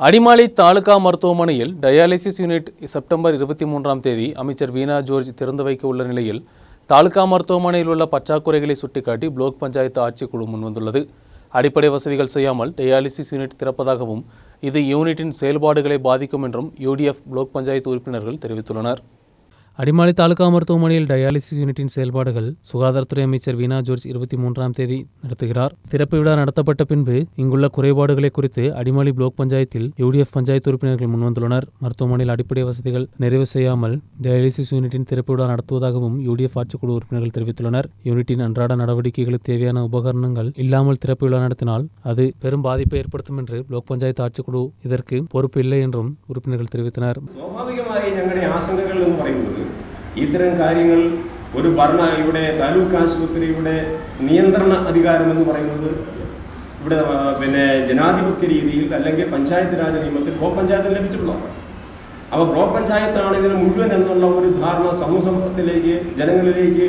அடிமாலி தாலுகா மருத்துவமனையில் dialysis unit September இருபத்தி மூன்றாம் தேதி அமைச்சர் வீணா ஜோர்ஜ் திறந்து வைக்க உள்ள நிலையில் தாலுகா மருத்துவமனையில் உள்ள பற்றாக்குறைகளை சுட்டிக்காட்டி பிளாக் பஞ்சாயத்து ஆட்சிக்குழு முன்வந்துள்ளது அடிப்படை வசதிகள் செய்யாமல் டயாலிசிஸ் யூனிட் திறப்பதாகவும் இது யூனிட்டின் செயல்பாடுகளை பாதிக்கும் என்றும் யூடிஎஃப் பிளாக் பஞ்சாயத்து உறுப்பினர்கள் தெரிவித்துள்ளனர். அடிமாலி தாலுகா மருத்துவமனையில் டயாலிசிஸ் யூனிட்டின் செயல்பாடுகள் சுகாதாரத்துறை அமைச்சர் வீணா ஜோர்ஜ் இருபத்தி மூன்றாம் தேதி நடத்துகிறார். திறப்பு விழா நடத்தப்பட்ட பின்பு இங்குள்ள குறைபாடுகளை குறித்து அடிமாலி பிளாக் பஞ்சாயத்தில் யூடிஎஃப் பஞ்சாயத்து உறுப்பினர்கள் முன்வந்துள்ளனர். மருத்துவமனையில் அடிப்படை வசதிகள் நிறைவு செய்யாமல் டயாலிசிஸ் யூனிட்டின் திறப்பு விழா நடத்துவதாகவும் யூடிஎஃப் ஆட்சிக்குழு உறுப்பினர்கள் தெரிவித்துள்ளனர். யூனிட்டின் அன்றாட நடவடிக்கைகளுக்கு தேவையான உபகரணங்கள் இல்லாமல் திறப்பு விழா நடத்தினால் அது பெரும் பாதிப்பை ஏற்படுத்தும் என்று பிளாக் பஞ்சாயத்து ஆட்சிக்குழு இதற்கு பொறுப்பு இல்லை என்றும் உறுப்பினர்கள் தெரிவித்தனர். ഇത്തരം കാര്യങ്ങൾ ഒരു ഭരണ ഇവിടെ താലൂക്ക് ആശുപത്രിയുടെ നിയന്ത്രണ അധികാരം എന്ന് പറയുന്നത് ഇവിടെ പിന്നെ ജനാധിപത്യ രീതിയിൽ അല്ലെങ്കിൽ പഞ്ചായത്ത് രാജ് നിയമത്തിൽ ബ്ലോക്ക് പഞ്ചായത്തിന് ലഭിച്ചിട്ടുള്ളതാണ്. അപ്പോൾ ബ്ലോക്ക് പഞ്ചായത്താണ് ഇതിന് മുഴുവൻ എന്നുള്ള ഒരു ധാരണ സമൂഹത്തിലേക്ക് ജനങ്ങളിലേക്ക്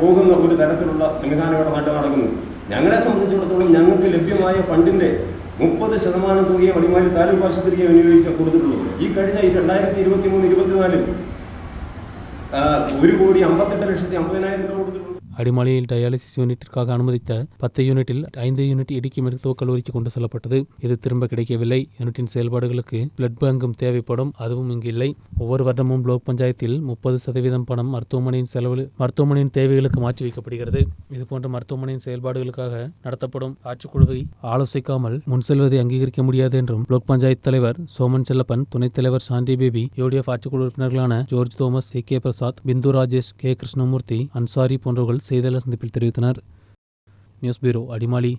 പോകുന്ന ഒരു തരത്തിലുള്ള സംവിധാനം ഇവിടെ നാട്ടിൽ നടക്കുന്നു. ഞങ്ങളെ സംബന്ധിച്ചിടത്തോളം ഞങ്ങൾക്ക് ലഭ്യമായ ഫണ്ടിന്റെ മുപ്പത് ശതമാനം തുകയെ അടിമാലി താലൂക്ക് ആശുപത്രിക്ക് വിനിയോഗിക്കാൻ കൊടുത്തിട്ടുള്ളത്. ഈ കഴിഞ്ഞ ഈ രണ്ടായിരത്തി ഇരുപത്തി മൂന്ന് ഇരുപത്തിനാലിൽ ഒരു കോടി അമ്പത്തെട്ട് ലക്ഷത്തി അമ്പതിനായിരം രൂപ കൊടുത്തിട്ടുണ്ട്. அடிமலையில் டயாலிசிஸ் யூனிட்டிற்காக அனுமதித்த பத்து யூனிட்டில் ஐந்து யூனிட் இடுக்கி மருத்துவக் கல்லூரிக்கு கொண்டு செல்லப்பட்டது. இது திரும்ப கிடைக்கவில்லை. யூனிட்டின் செயல்பாடுகளுக்கு பிளட் பேங்கும் தேவைப்படும். அதுவும் இங்கு இல்லை. ஒவ்வொரு வருடமும் பிளாக் பஞ்சாயத்தில் முப்பது சதவீதம் பணம் மருத்துவமனையின் செலவில் மருத்துவமனையின் தேவைகளுக்கு மாற்றி வைக்கப்படுகிறது. இதுபோன்ற மருத்துவமனையின் செயல்பாடுகளுக்காக நடத்தப்படும் ஆட்சிக்குழுவை ஆலோசிக்காமல் முன் செல்வதை அங்கீகரிக்க முடியாது என்றும் பிளாக் பஞ்சாயத்து தலைவர் சோமன் செல்லப்பன் துணைத் தலைவர் சாண்டி பேபி யூடிஎஃப் ஆட்சிக்குழு உறுப்பினர்களான George Thomas C K Prasad Bindu Rajesh K Krishnamurthy Ansari போன்றவர்கள் செய்தியாளர் சந்திப்பில் தெரிவித்தனர். News bureau Adimali.